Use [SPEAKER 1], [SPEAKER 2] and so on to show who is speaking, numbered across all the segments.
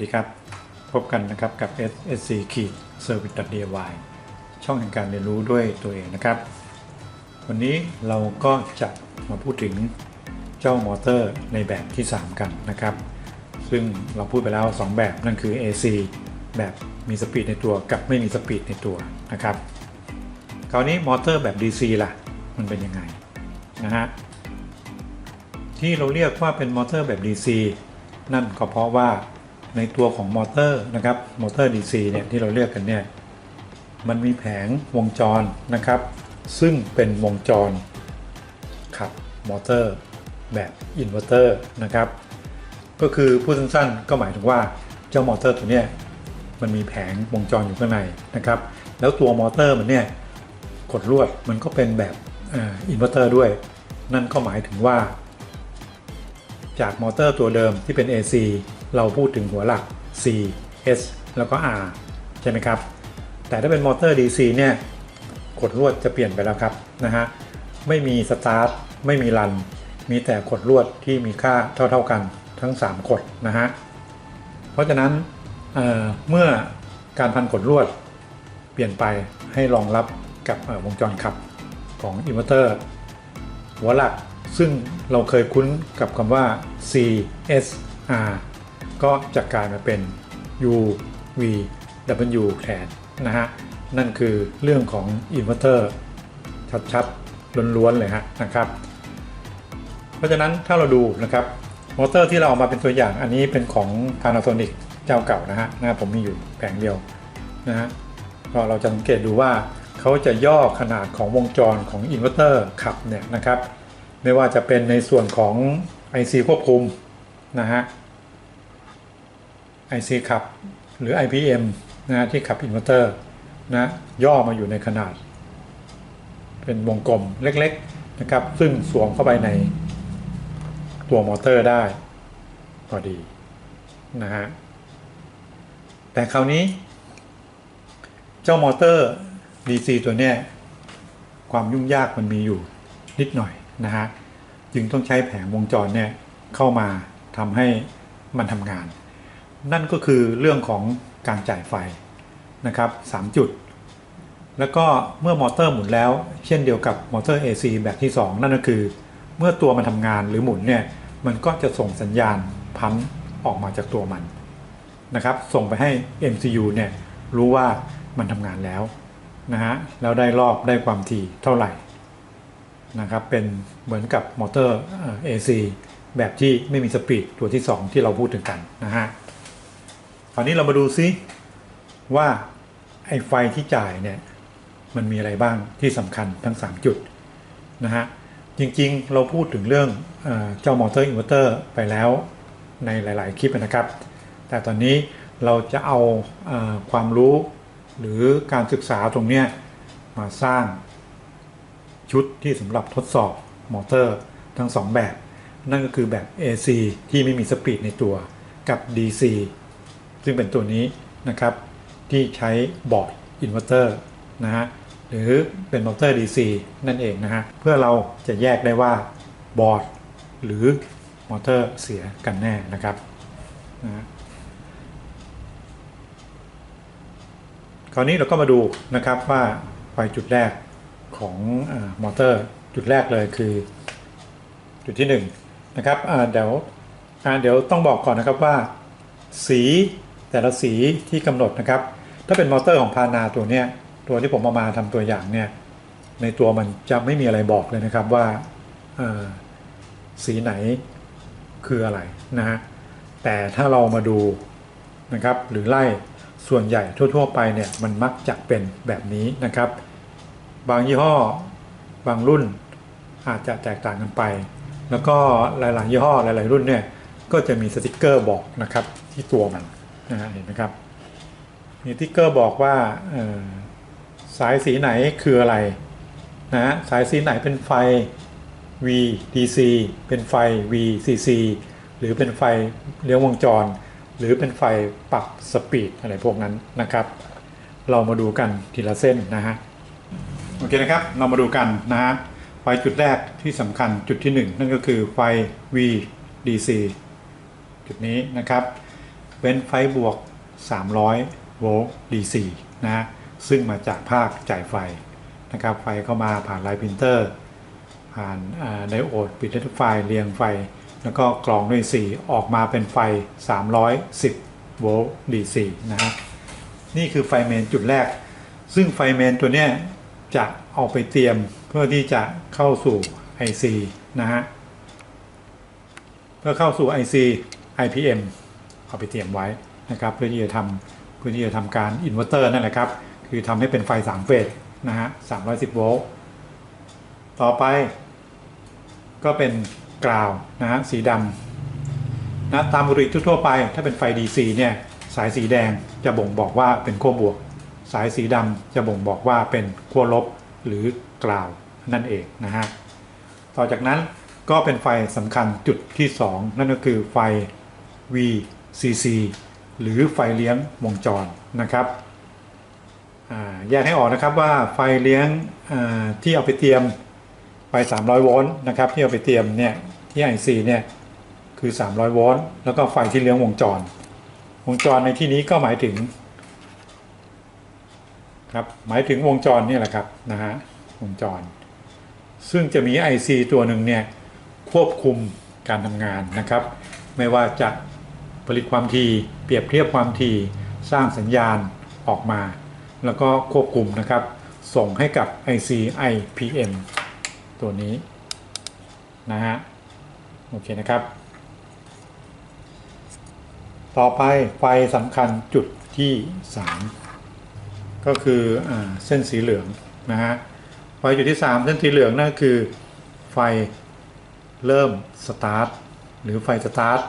[SPEAKER 1] สวัสดีครับ พบกันนะครับกับ SSC ขีด Service DIY ช่องแห่งการเรียนรู้ด้วยตัวเองนะครับ วันนี้เราก็จะมาพูดถึงเจ้ามอเตอร์ในแบบที่ 3 กันนะครับ ซึ่งเราพูดไปแล้ว 2 แบบนั่นคือ AC แบบมีสปีดในตัวกับไม่มีสปีดในตัวนะครับ คราวนี้มอเตอร์แบบ DC ล่ะ มันเป็นยังไงนะฮะที่เราเรียกว่าเป็นมอเตอร์แบบ DC นั่นก็เพราะว่า ในตัวของมอเตอร์นะครับมอเตอร์ DC เนี่ยที่เราเรียกกันเนี่ยมันมีแผงวงจรนะครับ ซึ่งเป็นวงจรขับมอเตอร์แบบอินเวอร์เตอร์นะครับ ก็คือพูดสั้นๆ ก็หมายถึงว่าเจ้ามอเตอร์ตัวเนี้ยมันมีแผงวงจรอยู่ข้างในนะครับ แล้วตัวมอเตอร์มันเนี่ยกดลวดมันก็เป็นแบบอินเวอร์เตอร์ด้วย นั่นก็หมายถึงว่า จากมอเตอร์ตัวเดิมที่เป็น AC เราพูดถึงหัวหลัก C S แล้วก็ R ใช่ไหมครับ แต่ถ้าเป็นมอเตอร์ DC เนี่ยกดลวดจะเปลี่ยนไปแล้วครับนะฮะ ไม่มีสตาร์ทไม่มีรัน มีแต่กดลวดที่มีค่าเท่า ๆกันทั้ง 3 กดนะฮะ เพราะฉะนั้นเเมื่อการพันกดลวดเปลี่ยนไปให้รองรับกับวงจรขับของอินเวอร์เตอร์หัวหลักซึ่งเราเคยคุ้นกับคำว่า C S R ก็จะกลายมาเป็น U V W แทนนะฮะ นั่นคือเรื่องของอินเวอร์เตอร์ชัดๆล้วนๆเลยฮะนะครับ เพราะฉะนั้นถ้าเราดูนะครับมอเตอร์ที่เราเอามาเป็นตัวอย่างอันนี้เป็นของ Panasonic เจ้าเก่านะฮะนะผมมีอยู่แผงเดียวนะฮะก็เราจะสังเกตดูว่าเขาจะย่อขนาดของวงจรของอินเวอร์เตอร์ขับเนี่ยนะครับ ไม่ว่าจะเป็นในส่วนของ IC ควบคุมนะฮะ IC ขับหรือ IPM นะที่ขับอินเวอร์เตอร์นะย่อมาอยู่ในขนาด เป็นวงกลมเล็กๆนะครับ ซึ่งสวมเข้าไปในตัวมอเตอร์ได้พอดีนะฮะแต่คราวนี้ เจ้ามอเตอร์ DC ตัวเนี้ยความยุ่งยากมันมีอยู่นิดหน่อยนะฮะจึงต้องใช้แผงวงจรเนี่ยเข้ามาทำให้มันทำงาน นั่นก็คือเรื่องของการจ่ายไฟนะครับ3จุด แล้วก็เมื่อมอเตอร์หมุนแล้ว เช่นเดียวกับมอเตอร์ AC แบบที่ 2 นั่นก็คือ เมื่อตัวมันทำงานหรือหมุนเนี่ยมันก็จะส่งสัญญาณพันออกมาจากตัวมันนะครับ ส่งไปให้ MCU เนี่ยรู้ว่ามันทำงานแล้วนะฮะแล้วได้รอบได้ความถี่เท่าไหร่นะครับเป็นเหมือนกับมอเตอร์ AC แบบที่ไม่มีสปีดตัวที่ 2 ที่เราพูดถึงกันนะฮะ คราวนี้เรามาดูซิว่าไอ้ไฟที่จ่ายเนี่ยมันมีอะไรบ้างที่สำคัญทั้ง 3 จุดนะฮะจริงๆ เราพูดถึงเรื่องเจ้ามอเตอร์อินเวอร์เตอร์ไปแล้วในหลาย ๆ คลิปนะครับ แต่ตอนนี้เราจะเอาความรู้หรือการศึกษาตรงเนี้ยมาสร้างชุดที่สำหรับทดสอบมอเตอร์ทั้ง 2 แบบ นั่นก็คือแบบ AC ที่ไม่มีสปีดในตัวกับ DC ซึ่งเป็นตัวนี้นะครับ ที่ใช้บอร์ดอินเวอร์เตอร์นะฮะหรือเป็นมอเตอร์ DC นั่นเองนะฮะเพื่อเราจะแยกได้ว่าบอร์ดหรือมอเตอร์เสียกันแน่นะครับนะคราวนี้เราก็มาดูนะครับว่าไฟจุดแรกของอมอเตอร์จุดแรกเลยคือ จุดที่1นนะครับเดี๋ยวเดี๋ยวต้องบอกก่อนนะครับว่า สี แต่ละสีที่กำหนดนะครับ ถ้าเป็นมอเตอร์ของพานาตัวเนี้ยตัวที่ผมเอามาทำตัวอย่างเนี่ยในตัวมันจะไม่มีอะไรบอกเลยนะครับว่าสีไหนคืออะไรนะฮะแต่ถ้าเรามาดูนะครับหรือไล่ส่วนใหญ่ทั่ว ๆ ไปเนี่ยมันมักจะเป็นแบบนี้นะครับ บางยี่ห้อบางรุ่นอาจจะแตกต่างกันไป แล้วก็หลายๆยี่ห้อหลาย ๆ รุ่นเนี่ยก็จะมีสติกเกอร์บอกนะครับที่ตัวมัน นะฮะเห็นไหมครับมีติกเกอร์บอกว่าสายสีไหนคืออะไรนะฮะสายสีไหนเป็นไฟ VDC เป็นไฟ VCC หรือเป็นไฟเลี้ยงวงจร หรือเป็นไฟปรับสปีดอะไรพวกนั้นนะครับ เรามาดูกันทีละเส้นนะฮะโอเคนะครับเรามาดูกันนะฮะไฟจุดแรกที่สำคัญจุดที่ 1 นั่นก็คือไฟ VDC จุดนี้นะครับ เป็นไฟบวก 300 โวลต์ DC นะฮะซึ่งมาจากภาคจ่ายไฟนะครับไฟเข้ามาผ่านไลน์พิมพ์เตอร์ ผ่านไดโอดปิดเรทไฟเรียงไฟ แล้วก็กรองด้วย 4 ออกมาเป็นไฟ 310 โวลต์ DC นะฮะนี่คือไฟเมนจุดแรก ซึ่งไฟเมนตัวเนี้ยจะเอาไปเตรียมเพื่อที่จะเข้าสู่ IC นะฮะเพื่อเข้าสู่ IC IPM เอาไปเตรียมไว้นะครับเพื่อที่จะทำเพื่อที่จะทำการอินเวอร์เตอร์นั่นแหละครับคือทำให้เป็นไฟ 3 เฟสนะฮะ310 โวลต์ต่อไป ก็เป็นกราวนะฮะสีดำนะตามบุหรี่ทั่วไป ถ้าเป็นไฟ DC เนี่ยสายสีแดงจะบ่งบอกว่าเป็นขั้วบวก สายสีดำจะบ่งบอกว่าเป็นขั้วลบหรือกราวนั่นเองนะฮะต่อจากนั้นก็เป็นไฟสำคัญจุดที่ 2 นั่นก็คือไฟ CC หรือไฟเลี้ยงวงจรนะครับแยกให้ออกนะครับว่าไฟเลี้ยงที่เอาไปเตรียมไฟ 300 โวลต์นะครับที่เอาไปเตรียมเนี่ยที่ IC เนี่ยคือ 300 โวลต์แล้วก็ไฟที่เลี้ยงวงจร วงจรในที่นี้ก็หมายถึงครับหมายถึงวงจรนี่แหละครับนะฮะวงจร ซึ่งจะมี IC ตัวหนึ่งเนี่ยควบคุมการทำงานนะครับ ไม่ว่าจะ ผลิตความถี่เปรียบเทียบความถี่สร้างสัญญาณออกมา แล้วก็ควบคุมนะครับ ส่งให้กับ IC IPM ตัวนี้นะฮะโอเคนะครับ ต่อไปไฟสำคัญจุดที่ 3 ก็คืออเส้นสีเหลืองนะฮะไฟจุดที่ 3 เส้นสีเหลืองนั่นคือไฟเริ่มสตาร์ทหรือไฟสตาร์ท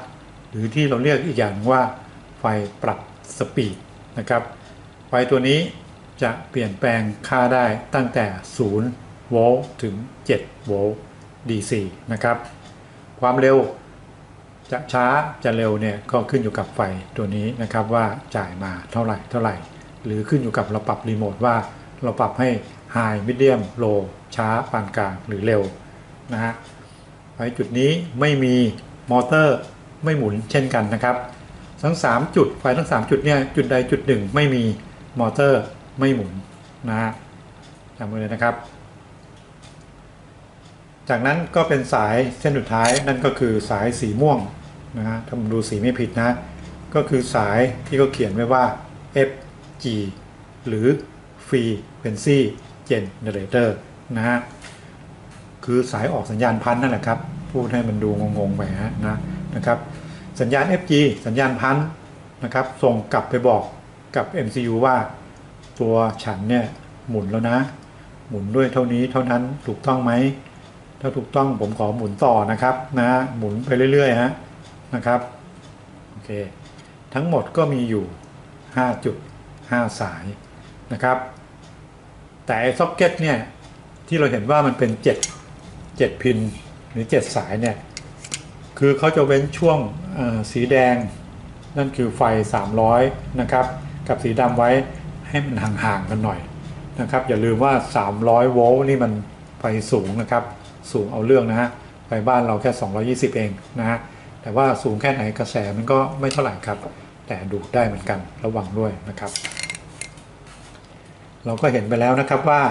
[SPEAKER 1] หรือที่เราเรียกอีกอย่างว่าไฟปรับสปีดนะครับไฟตัวนี้จะเปลี่ยนแปลงค่าได้ตั้งแต่ 0 โวลต์ถึง 7 โวลต์ DC นะครับ ความเร็วจะช้าจะเร็วเนี่ยก็ขึ้นอยู่กับไฟตัวนี้นะครับว่าจ่ายมาเท่าไหร่เท่าไหร่ หรือขึ้นอยู่กับเราปรับรีโมทว่าเราปรับให้ High Medium Low ช้าปานกลางหรือเร็วนะฮะไฟจุดนี้ไม่มีมอเตอร์ ไม่หมุนเช่นกันนะครับ ทั้ง 3 จุดไฟทั้ง 3 จุดเนี่ยจุดใดจุดหนึ่งไม่มีมอเตอร์ไม่หมุนนะฮะจำไว้เลยนะครับ จากนั้นก็เป็นสายเส้นสุดท้ายนั่นก็คือสายสีม่วงนะฮะถ้าผมดูสีไม่ผิดนะ ก็คือสายที่เขาเขียนไว้ว่า FG หรือ Frequency Generator นะฮะคือสายออกสัญญาณพันนั่นแหละครับ พูดให้มันดูงงๆไปฮะนะ นะครับ สัญญาณ FG สัญญาณพันนะครับ ส่งกลับไปบอกกับ MCU ว่า ตัวฉันเนี่ยหมุนแล้วนะ หมุนด้วยเท่านี้เท่านั้นถูกต้องไหม ถ้าถูกต้องผมขอหมุนต่อนะครับนะหมุนไปเรื่อยๆฮะนะครับโอเคทั้งหมดก็มีอยู่5จุด5สายนะครับ แต่ซ็อกเก็ตเนี่ยที่เราเห็นว่ามันเป็น 7 7 พินหรือ 7 สายเนี่ย คือเขาจะเว้นช่วงสีแดง นั่นคือไฟ 300 นะครับ กับสีดำไว้ให้มันห่างๆกันหน่อยนะครับ อย่าลืมว่า 300 โวลต์นี่มันไฟสูงนะครับ สูงเอาเรื่องนะฮะไฟบ้านเราแค่ 220 เองนะฮะแต่ว่าสูงแค่ไหนกระแสมันก็ไม่เท่าไหร่ครับ แต่ดูดได้เหมือนกันระวังด้วยนะครับ เราก็เห็นไปแล้วนะครับว่า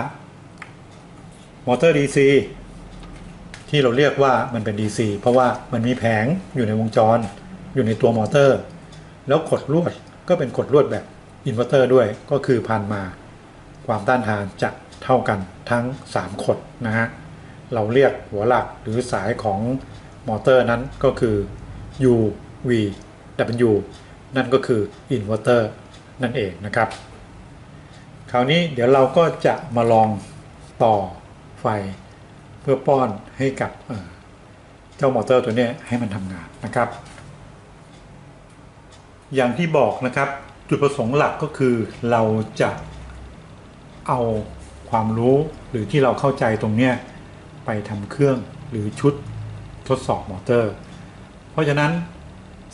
[SPEAKER 1] มอเตอร์ DC ที่เราเรียกว่ามันเป็น DC เพราะว่ามันมีแผงอยู่ในวงจร อยู่ในตัวมอเตอร์ แล้วขดลวดก็เป็นขดลวดแบบอินเวอร์เตอร์ด้วยก็คือพันมา ความต้านทานจะเท่ากันทั้ง 3 ขดนะฮะ เราเรียกหัวหลักหรือสายของมอเตอร์นั้นก็คือ U V W นั่นก็คืออินเวอร์เตอร์นั่นเองนะครับ คราวนี้เดี๋ยวเราก็จะมาลองต่อไฟ เพื่อป้อนให้กับเจ้ามอเตอร์ตัวนี้ให้มันทำงานนะครับ อย่างที่บอกนะครับจุดประสงค์หลักก็คือเราจะเอาความรู้หรือที่เราเข้าใจตรงเนี้ยไปทำเครื่องหรือชุดทดสอบมอเตอร์ เพราะฉะนั้น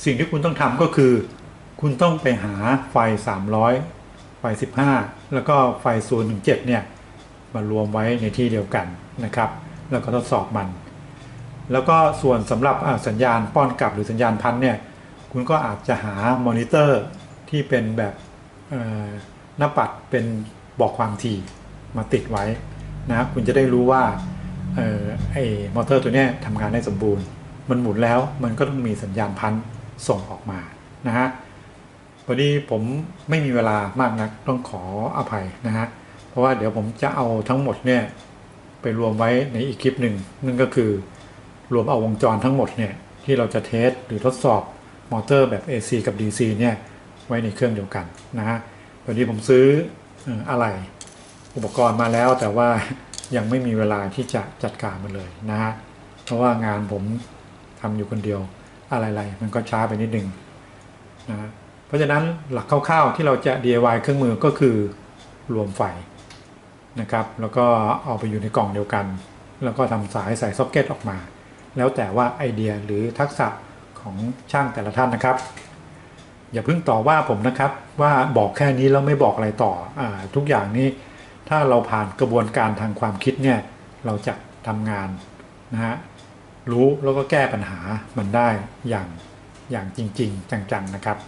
[SPEAKER 1] สิ่งที่คุณต้องทำก็คือ คุณต้องไปหาไฟ 300 ไฟ 15 แล้วก็ไฟ0ถึง7เนี่ยมารวมไว้ในที่เดียวกันนะครับ แล้วก็ทดสอบมัน แล้วก็ส่วนสำหรับสัญญาณป้อนกลับหรือสัญญาณพันเนี่ย คุณก็อาจจะหามอนิเตอร์ที่เป็นแบบหน้าปัดเป็นบอกความถี่มาติดไว้นะคุณจะได้รู้ว่าเออไอมอเตอร์ตัวนี้ทำงานได้สมบูรณ์ มันหมุนแล้วมันก็ต้องมีสัญญาณพันส่งออกมานะฮะพอดีผมไม่มีเวลามากนักต้องขออภัยนะฮะเพราะว่าเดี๋ยวผมจะเอาทั้งหมดเนี่ย ไปรวมไว้ในอีกคลิปหนึ่งนั่นก็คือรวมเอาวงจรทั้งหมดเนี่ยที่เราจะเทสหรือทดสอบมอเตอร์แบบ AC กับ DC เนี่ยไว้ในเครื่องเดียวกันนะฮะวันนี้ผมซื้ออะไรอุปกรณ์มาแล้วแต่ว่ายังไม่มีเวลาที่จะจัดการมันเลยนะฮะเพราะว่างานผมทำอยู่คนเดียวอะไรๆมันก็ช้าไปนิดนึงนะฮะเพราะฉะนั้นหลักคร่าวๆที่เราจะ DIY เครื่องมือก็คือรวมไฟ นะครับแล้วก็เอาไปอยู่ในกล่องเดียวกัน แล้วก็ทำสายใส่ซ็อกเก็ตออกมา แล้วแต่ว่าไอเดียหรือทักษะของช่างแต่ละท่านนะครับ อย่าเพิ่งต่อว่าผมนะครับว่าบอกแค่นี้แล้วไม่บอกอะไรต่ออทุกอย่างนี้ถ้าเราผ่านกระบวนการทางความคิดเนี่ยเราจะทำงานนะฮะรู้แล้วก็แก้ปัญหามันได้อย่างอย่างจริง ๆ จังๆนะครับ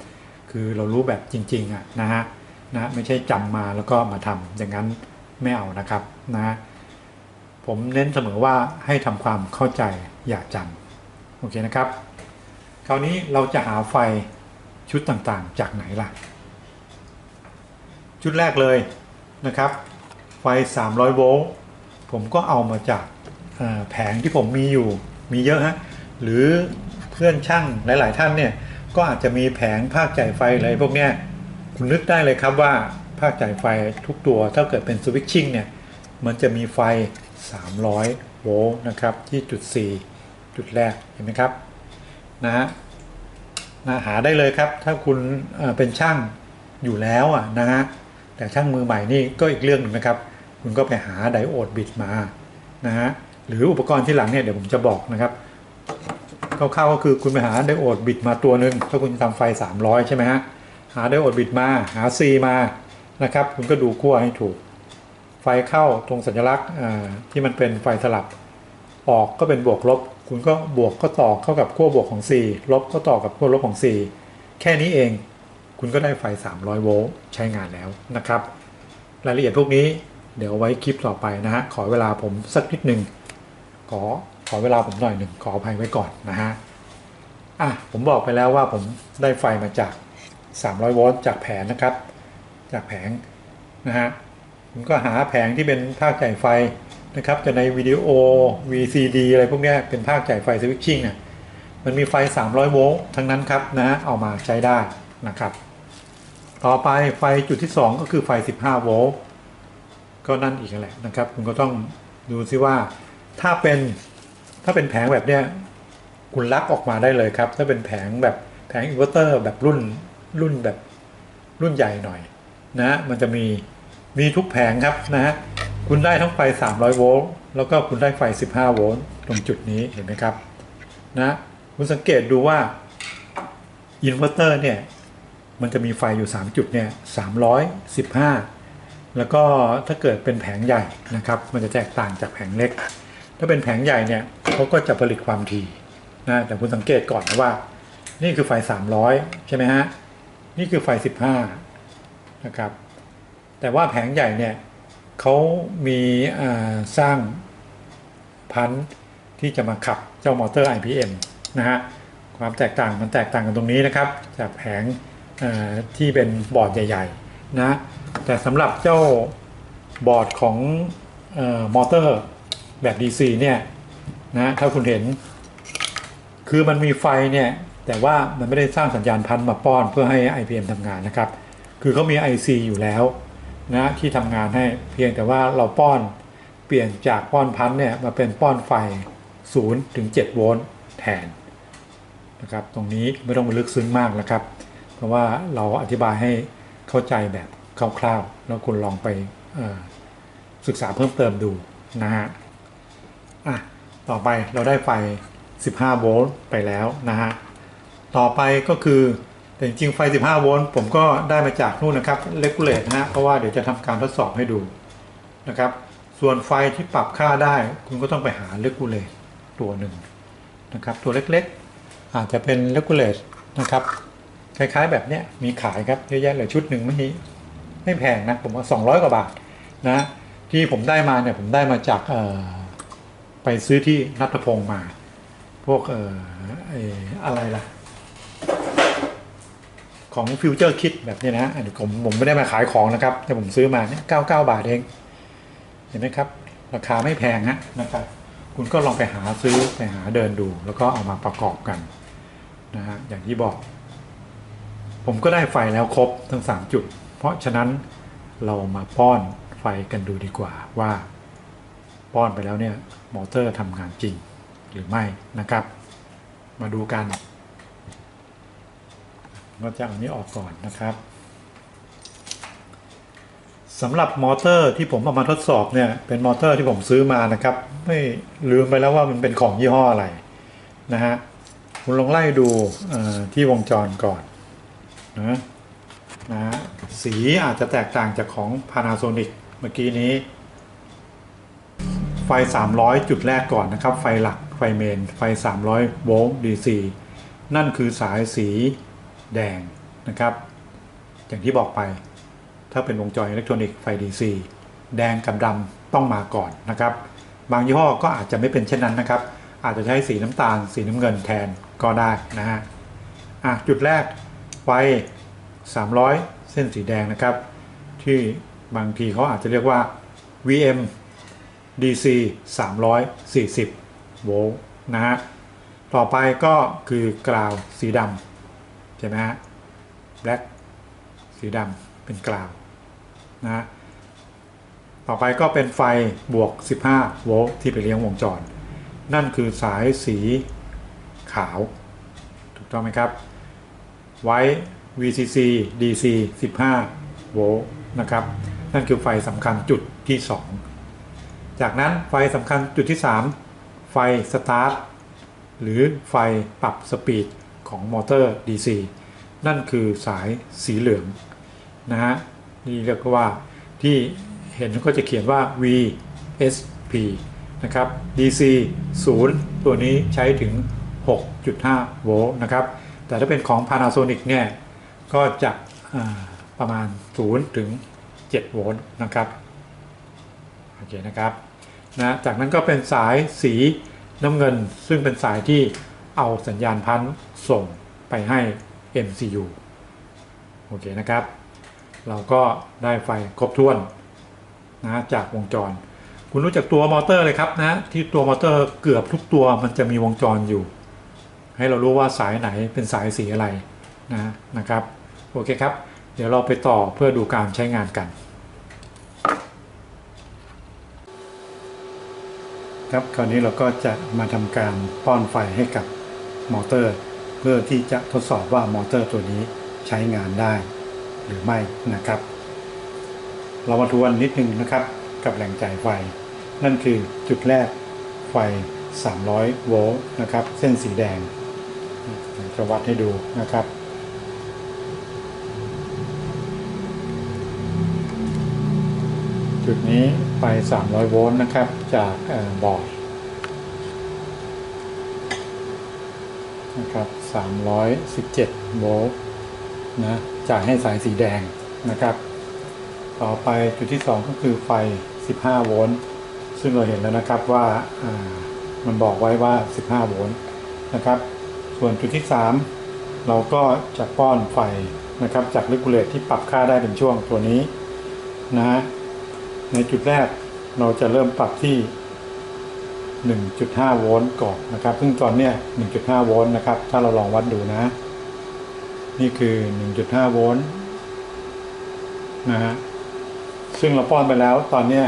[SPEAKER 1] คือเรารู้แบบจริงๆอะนะฮะนะไม่ใช่จำมาแล้วก็มาทำอย่างนั้น ไม่เอานะครับนะผมเน้นเสมอว่าให้ทำความเข้าใจอย่าจำโอเคนะครับ คราวนี้เราจะหาไฟชุดต่างๆ จากไหนล่ะ ชุดแรกเลยนะครับ ไฟ 300 โวลต์ผมก็เอามาจากแผงที่ผมมีอยู่มีเยอะฮะหรือเพื่อนช่างหลาย ๆ ท่านเนี่ยก็อาจจะมีแผงภาคจ่ายไฟอะไรพวกเนี้ยคุณนึกได้เลยครับว่า ภาคจ่ายไฟทุกตัวถ้าเกิดเป็นสวิตชิ่งเนี่ยมันจะมีไฟ 300 โวลต์นะครับที่จุด 4 จุดแรกเห็นไหมครับนะฮะนะหาได้เลยครับ ถ้าคุณเเป็นช่างอยู่แล้วอะนะฮะแต่ช่างมือใหม่นี่ก็อีกเรื่องหนึ่งนะครับ คุณก็ไปหาไดโอดบิตมานะฮะหรืออุปกรณ์ที่หลังเนี่ยเดี๋ยวผมจะบอกนะครับคร่าวๆก็คือคุณไปหาไดโอดบิตมาตัวหนึ่งถ้าคุณจะทำไฟ 300 ใช่ไหมฮะหาไดโอดบิตมา หา C มา นะครับ คุณก็ดูขั้วให้ถูก ไฟเข้าตรงสัญลักษณ์ที่มันเป็นไฟสลับ ออกก็เป็นบวกลบ คุณก็บวกก็ต่อเข้ากับขั้วบวกของ C ลบก็ต่อกับขั้วลบของ C แค่นี้เอง คุณก็ได้ไฟ 300 โวลต์ใช้งานแล้วนะครับ รายละเอียดพวกนี้เดี๋ยวไว้คลิปต่อไปนะฮะ ขอเวลาผมสักนิดหนึ่ง ขอขอเวลาผมหน่อยหนึ่ง ขออภัยไว้ก่อนนะฮะ อะ ผมบอกไปแล้วว่าผมได้ไฟมาจาก 300 โวลต์จากแผงนะครับ จากแผงนะฮะผมก็หาแผงที่เป็นภาคจ่ายไฟนะครับจะในวิดีโอ VCD อะไรพวกนี้เป็นภาคจ่ายไฟสวิตชิ่งอะมันมีไฟ 300 โวลต์ทั้งนั้นครับนะเอามาใช้ได้นะครับ ต่อไปไฟจุดที่ 2 ก็คือไฟ 15 โวลต์ก็นั่นอีกแหละนะครับคุณก็ต้องดูซิว่าถ้าเป็นถ้าเป็นแผงแบบเนี้ยคุณลักออกมาได้เลยครับ ถ้าเป็นแผงแบบแผงอินเวอร์เตอร์แบบรุ่นรุ่นแบบรุ่นใหญ่หน่อย นะมันจะมีมีทุกแผงครับนะฮะคุณได้ทั้งไฟ 300 โวลต์แล้วก็คุณได้ไฟ 15 โวลต์ตรงจุดนี้เห็นไหมครับนะคุณสังเกตดูว่าอินเวอร์เตอร์เนี่ยมันจะมีไฟอยู่ 3 จุดเนี่ย315 แล้วก็ถ้าเกิดเป็นแผงใหญ่นะครับ มันจะแตกต่างจากแผงเล็ก ถ้าเป็นแผงใหญ่เนี่ยเขาก็จะผลิตความถี่นะแต่คุณสังเกตก่อนนะว่า นี่คือไฟ 300 ใช่ไหมฮะ นี่คือไฟ 15 นะครับ แต่ว่าแผงใหญ่เนี่ยเขามีสร้างพันธุ์ที่จะมาขับเจ้ามอเตอร์ IPM นะฮะความแตกต่างมันแตกต่างกันตรงนี้นะครับ จากแผงที่เป็นบอร์ดใหญ่ๆนะแต่สำหรับเจ้าบอร์ดของอมอเตอร์แบบ DC เนี่ยนะถ้าคุณเห็น คือมันมีไฟเนี่ย แต่ว่ามันไม่ได้สร้างสัญญาณพันธุ์มาป้อนเพื่อให้ IPM ทำงานนะครับ คือเขามี IC อยู่แล้วนะที่ทำงานให้เพียงแต่ว่าเราป้อนเปลี่ยนจากป้อนพันธ์เนี่ยมาเป็นป้อนไฟ 0 ถึง 7 โวลต์แทนนะครับตรงนี้ไม่ต้องไปลึกซึ้งมากนะครับ เพราะว่าเราอธิบายให้เข้าใจแบบคร่าวๆ แล้วคุณลองไปศึกษาเพิ่มเติมดูนะฮะอะต่อไปเราได้ไฟ 15 โวลต์ไปแล้วนะฮะ ต่อไปก็คือ แต่จริงไฟ 15 โวลต์ผมก็ได้มาจากนู่นนะครับเลกูเลตนะฮะเพราะว่าเดี๋ยวจะทำการทดสอบให้ดูนะครับ ส่วนไฟที่ปรับค่าได้ คุณก็ต้องไปหาเลกูเลตตัวหนึ่งนะครับ ตัวเล็กๆ อาจจะเป็นเลกูเลตนะครับ คล้ายๆแบบเนี้ยมีขายครับเยอะแยะเลยชุดหนึ่งไม่ไม่แพงนะ ผมว่า 200 กว่าบาทนะที่ผมได้มาเนี่ยผมได้มาจากไปซื้อที่นัทพงศ์มา พวกเออไออะไรล่ะ ของฟิวเจอร์คิดแบบนี้นะอันนี้ผมผมไม่ได้มาขายของนะครับ แต่ผมซื้อมาเนี่ย99บาทเอง เห็นไหมครับ ราคาไม่แพงฮะนะครับ คุณก็ลองไปหาซื้อไปหาเดินดู แล้วก็เอามาประกอบกันนะฮะอย่างที่บอก ผมก็ได้ไฟแล้วครบทั้ง3จุด เพราะฉะนั้นเรามาป้อนไฟกันดูดีกว่าว่า ป้อนไปแล้วเนี่ยมอเตอร์ทำงานจริงหรือไม่นะครับ มาดูกัน ก็จะเอานี้ออกก่อนนะครับสำหรับมอเตอร์ที่ผมเอามาทดสอบเนี่ยเป็นมอเตอร์ที่ผมซื้อมานะครับ ไม่ลืมไปแล้วว่ามันเป็นของยี่ห้ออะไรนะฮะคุณลองไล่ดูที่วงจรก่อนนะนะสีอาจจะแตกต่างจากของ Panasonic เมื่อกี้นี้ ไฟ 300 จุดแรกก่อนนะครับ ไฟหลักไฟเมน ไฟ 300 โวลต์ DC นั่นคือสายสี แดงนะครับ อย่างที่บอกไป ถ้าเป็นวงจรอิเล็กทรอนิกส์ไฟ DC แดงกับดำต้องมาก่อนนะครับ บางยี่ห้อก็อาจจะไม่เป็นเช่นนั้นนะครับ อาจจะใช้สีน้ำตาล สีน้ำเงินแทนก็ได้นะฮะอะจุดแรกไฟ300 เส้นสีแดงนะครับ ที่บางทีเขาอาจจะเรียกว่า VM DC 340 โวลต์นะฮะ ต่อไปก็คือกราวสีดำ ใช่ไหมฮะ black สีดำเป็นกราวนะฮะต่อไปก็เป็นไฟบวก 15 โวลต์ที่ไปเลี้ยงวงจร นั่นคือสายสีขาว ถูกต้องไหมครับ ไว้ VCC DC 15 โวลต์นะครับ นั่นคือไฟสำคัญจุดที่ 2 จากนั้นไฟสำคัญจุดที่ 3 ไฟสตาร์ทหรือไฟปรับสปีด ของมอเตอร์ DC นั่นคือสายสีเหลืองนะฮะนี่เรียกว่าที่เห็นก็จะเขียนว่า VSP นะครับ DC 0 ตัวนี้ใช้ถึง 6.5 โวลต์นะครับ แต่ถ้าเป็นของ Panasonic เนี่ย ก็จะประมาณ 0 ถึง 7 โวลต์นะครับ โอเคนะครับนะจากนั้นก็เป็นสายสีน้ำเงินซึ่งเป็นสายที่ เอาสัญญาณพันธ์ส่งไปให้ MCU โอเคนะครับ เราก็ได้ไฟครบถ้วนนะจากวงจร คุณรู้จักตัวมอเตอร์เลยครับนะที่ตัวมอเตอร์เกือบทุกตัวมันจะมีวงจรอยู่ ให้เรารู้ว่าสายไหนเป็นสายสีอะไรนะนะครับโอเคครับ เดี๋ยวเราไปต่อเพื่อดูการใช้งานกันครับคราวนี้เราก็จะมาทำการป้อนไฟให้กับ มอเตอร์ เพื่อที่จะทดสอบว่ามอเตอร์ตัวนี้ใช้งานได้หรือไม่นะครับ เรามาทวนนิดนึงนะครับกับแหล่งจ่ายไฟ นั่นคือจุดแรกไฟ 300 โวลต์นะครับ เส้นสีแดงจะวัดให้ดูนะครับจุดนี้ไฟ300 โวลต์นะครับ จากบอร์ด นะครับ317 โวลต์นะจ่ายให้สายสีแดงนะครับ ต่อไปจุดที่ 2 ก็คือไฟ 15 โวลต์ซึ่งเราเห็นแล้วนะครับว่ามันบอกไว้ว่า 15 โวลต์นะครับ ส่วนจุดที่ 3 เราก็จะป้อนไฟนะครับจากเลกูเลตที่ปรับค่าได้เป็นช่วงตัวนี้นะฮะในจุดแรกเราจะเริ่มปรับที่ 1.5 โวลต์ก่อนนะครับ ซึ่งตอนเนี้ย1.5 โวลต์นะครับ ถ้าเราลองวัดดูนะ นี่คือ 1.5 โวลต์นะฮะ ซึ่งเราป้อนไปแล้วตอนเนี้ย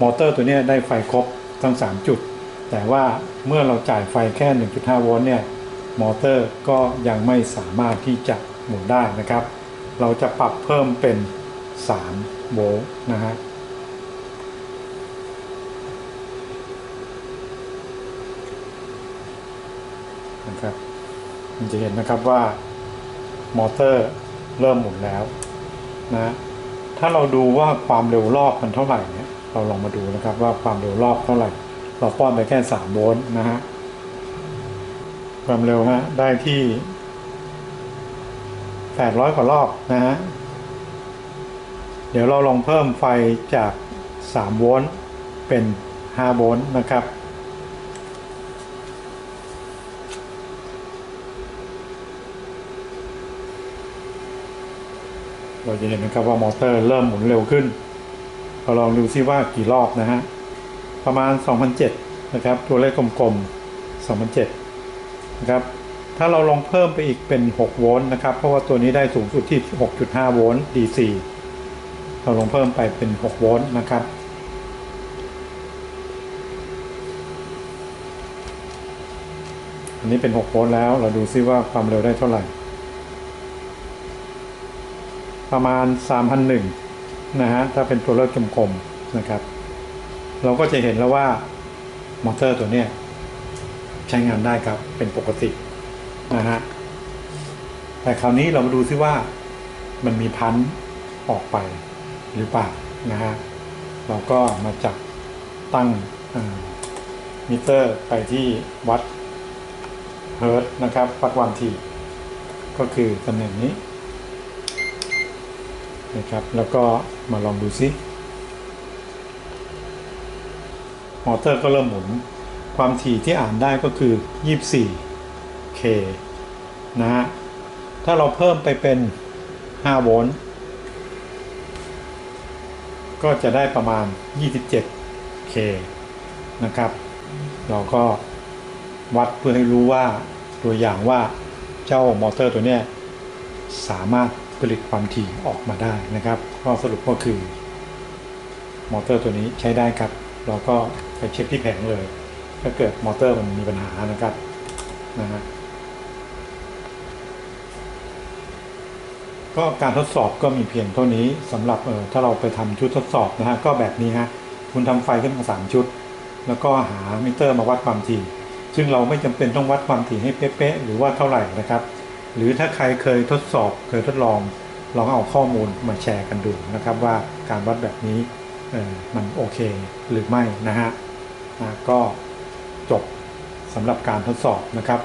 [SPEAKER 1] มอเตอร์ตัวนี้ได้ไฟครบทั้ง 3 จุด แต่ว่าเมื่อเราจ่ายไฟแค่ 1.5 โวลต์เนี่ย มอเตอร์ก็ยังไม่สามารถที่จะหมุนได้นะครับ เราจะปรับเพิ่มเป็น 3 โวลต์นะฮะ นะครับ มันจะเห็นนะครับว่ามอเตอร์เริ่มหมุนแล้วนะถ้าเราดูว่าความเร็วรอบมันเท่าไหร่เนี่ยเราลองมาดูนะครับว่าความเร็วรอบเท่าไหร่ เราป้อนไปแค่3โวลต์นะฮะความเร็วฮะได้ที่800กว่ารอบนะฮะเดี๋ยวเราลองเพิ่มไฟจาก3โวลต์เป็น5โวลต์นะครับ เราจะเห็นนะครับว่ามอเตอร์เริ่มหมุนเร็วขึ้นเราลองดูซิว่ากี่รอบนะฮะ ประมาณ 2007 นะครับ ตัวเลขกลมๆ 2007 นะครับ ถ้าเราลองเพิ่มไปอีกเป็น 6 โวลต์นะครับ เพราะว่าตัวนี้ได้สูงสุดที่ 6.5 โวลต์ DC เราลองเพิ่มไปเป็น 6 โวลต์นะครับ อันนี้เป็น 6 โวลต์แล้ว เราดูซิว่าความเร็วได้เท่าไหร่ ประมาณ 3,001นะฮะถ้าเป็นตัวเลขกลมๆนะครับ เราก็จะเห็นแล้วว่ามอเตอร์ตัวเนี้ยใช้งานได้ครับเป็นปกตินะฮะแต่คราวนี้เรามาดูซิว่ามันมีพันออกไปหรือเปล่านะฮะเราก็มาจับตั้งมิเตอร์ไปที่วัดเฮิร์ตนะครับวัดความถี่ก็คือตำแหน่งนี้ นะครับ แล้วก็มาลองดูซิมอเตอร์ก็เริ่มหมุน ความถี่ที่อ่านได้ก็คือ 24K นะฮะ ถ้าเราเพิ่มไปเป็น 5 โวลต์ ก็จะได้ประมาณ 27K นะครับ เราก็วัดเพื่อให้รู้ว่าตัวอย่างว่าเจ้ามอเตอร์ตัวเนี้ยสามารถ ผลิตความถี่ออกมาได้นะครับข้อสรุปก็คือมอเตอร์ตัวนี้ใช้ได้ครับ เราก็ไปเช็คที่แผงเลย ถ้าเกิดมอเตอร์มันมีปัญหานะครับนะฮะก็การทดสอบก็มีเพียงเท่านี้สำหรับเออถ้าเราไปทำชุดทดสอบนะฮะก็แบบนี้ฮะคุณทำไฟขึ้นมาสามชุด แล้วก็หามิเตอร์มาวัดความถี่ ซึ่งเราไม่จำเป็นต้องวัดความถี่ให้เป๊ะๆหรือว่าเท่าไหร่นะครับ หรือถ้าใครเคยทดสอบเคยทดลองลองเอาข้อมูลมาแชร์กันดูนะครับว่าการวัดแบบนี้มันโอเคหรือไม่นะฮะนะก็จบสำหรับการทดสอบนะครับ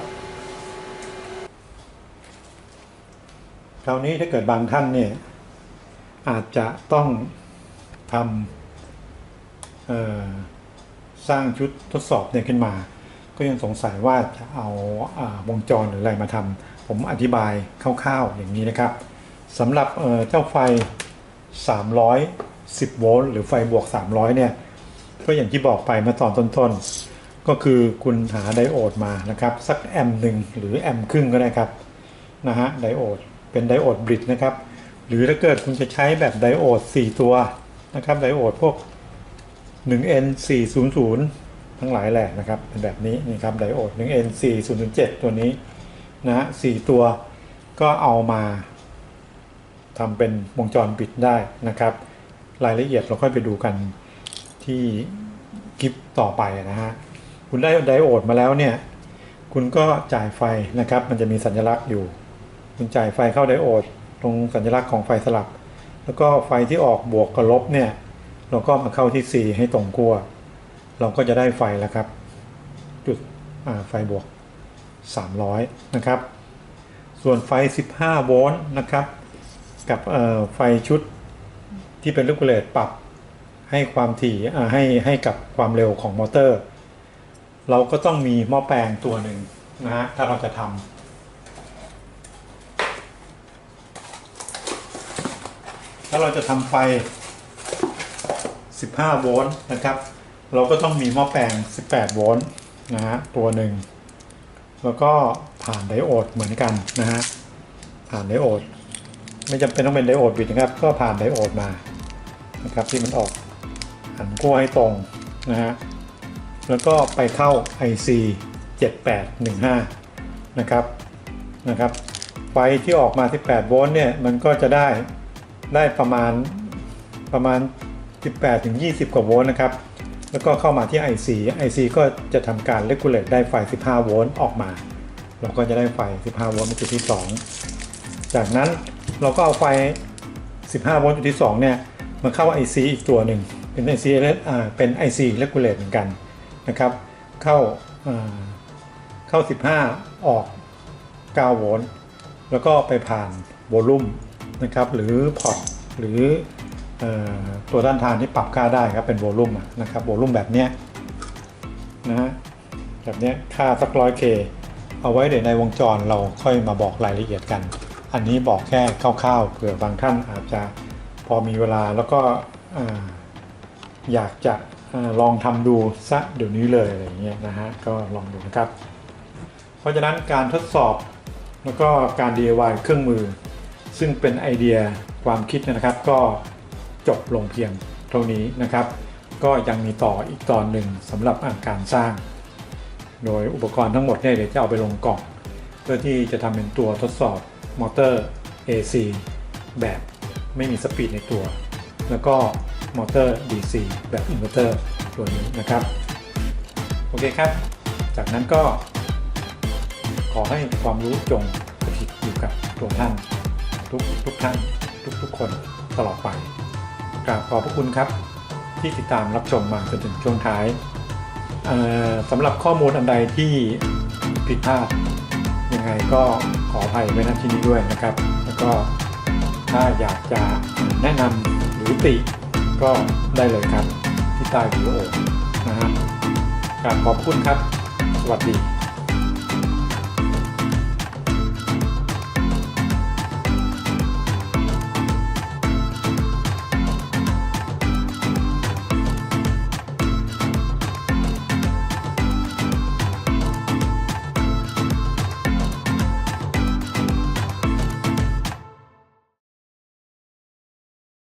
[SPEAKER 1] คราวนี้ถ้าเกิดบางท่านเนี่ยอาจจะต้องทำสร้างชุดทดสอบเนี่ยขึ้นมา ก็ยังสงสัยว่าจะเอาอาวงจรหรืออะไรมาทำ ผมอธิบายคร่าวๆอย่างนี้นะครับสำหรับเจ้าไฟ 310 โวลต์หรือไฟบวก 300 เนี่ย ก็อย่างที่บอกไปเมื่อตอนต้นๆ ก็คือคุณหาไดโอดมานะครับ สักแอมป์หนึ่งหรือแอมป์ครึ่งก็ได้ครับนะฮะไดโอดเป็นไดโอดบริดนะครับ หรือถ้าเกิดคุณจะใช้แบบไดโอด 4 ตัวนะครับไดโอดพวก 1N 400 ทั้งหลายแหละนะครับเป็นแบบนี้นี่ครับไดโอด 1N4007 ตัวนี้ นะฮะ4ตัวก็เอามาทำเป็นวงจรปิดได้นะครับ รายละเอียดเราค่อยไปดูกันที่คลิปต่อไปนะฮะคุณได้ไดโอดมาแล้วเนี่ย คุณก็จ่ายไฟนะครับ มันจะมีสัญลักษณ์อยู่ คุณจ่ายไฟเข้าไดโอด ตรงสัญลักษณ์ของไฟสลับ แล้วก็ไฟที่ออกบวกกับลบเนี่ย เราก็มาเข้าที่ C ให้ตรงขั้วเราก็จะได้ไฟแล้วครับ จุดไฟบวก 300 นะครับ ส่วนไฟ 15 โวลต์นะครับ กับไฟชุดที่เป็นลูกเลตปรับให้ความถี่ให้ให้กับความเร็วของมอเตอร์ เราก็ต้องมีหม้อแปลงตัวหนึ่งนะฮะถ้าเราจะทำถ้าเราจะทำไฟ 15 โวลต์นะครับ เราก็ต้องมีหม้อแปลง 18 โวลต์นะฮะตัวหนึ่ง แล้วก็ผ่านไดโอดเหมือนกันนะฮะผ่านไดโอดไม่จำเป็นต้องเป็นไดโอดบิดนะครับ ก็ผ่านไดโอดมานะครับที่มันออกหันขั้วให้ตรงนะฮะแล้วก็ไปเข้า IC 7815 นะครับนะครับไฟที่ออกมา 18 โวลต์เนี่ยมันก็จะได้ได้ประมาณประมาณ 18 ถึง 20 กว่าโวลต์นะครับ แล้วก็เข้ามาที่ IC IC ก็จะทำการเลกูเลตได้ไฟ 15 โวลต์ออกมา เราก็จะได้ไฟ 15 โวลต์จุดที่ 2 จากนั้นเราก็เอาไฟ 15 โวลต์จุดที่ 2 เนี่ยมาเข้า IC อีกตัวหนึ่งเป็น IC อ่าเป็น IC regulate เหมือนกันนะครับ เข้าอ่าเข้า 15 ออก 9 โวลต์แล้วก็ไปผ่านโวลูมนะครับหรือพอร์ตหรือ ตัวด้านทานที่ปรับค่าได้ครับเป็นโวลูมนะครับโวลูมแบบเนี้ยนะฮะแบบเนี้ยค่าสักร้อยเคเอาไว้เดี๋ยวในวงจรเราค่อยมาบอกรายละเอียดกัน อันนี้บอกแค่คร่าวๆเผื่อบางท่านอาจจะพอมีเวลาแล้วก็อ่าอยากจะอลองทำดูซะเดี๋ยวนี้เลยอะไรเงี้ยนะฮะก็ลองดูนะครับ เพราะฉะนั้นการทดสอบแล้วก็การ DIY เครื่องมือ ซึ่งเป็นไอเดียความคิดนะครับก็ จบลงเพียงเท่านี้นะครับ ก็ยังมีต่ออีกตอนหนึ่งสำหรับอาการสร้าง โดยอุปกรณ์ทั้งหมดเนี่ยเดี๋ยวจะเอาไปลงกล่อง เพื่อที่จะทำเป็นตัวทดสอบมอเตอร์ AC แบบไม่มีสปีดในตัว แล้วก็มอเตอร์ DC แบบอินเวอร์เตอร์ตัวนี้นะครับ โอเคครับ จากนั้นก็ ขอให้ความรู้จงสถิตอยู่กับตัวท่านทุกทุกท่านทุกทุกคนตลอดไป กราบขอบพระคุณครับ ที่ติดตามรับชมมาจนถึงช่วงท้ายสำหรับข้อมูลอันใดที่ผิดพลาดยังไงก็ขออภัยไว้ณที่นี้ด้วยนะครับ แล้วก็ถ้าอยากจะแนะนำหรือติก็ได้เลยครับ ที่ใต้วิดีโอนะฮะกราบขอบคุณครับ สวัสดี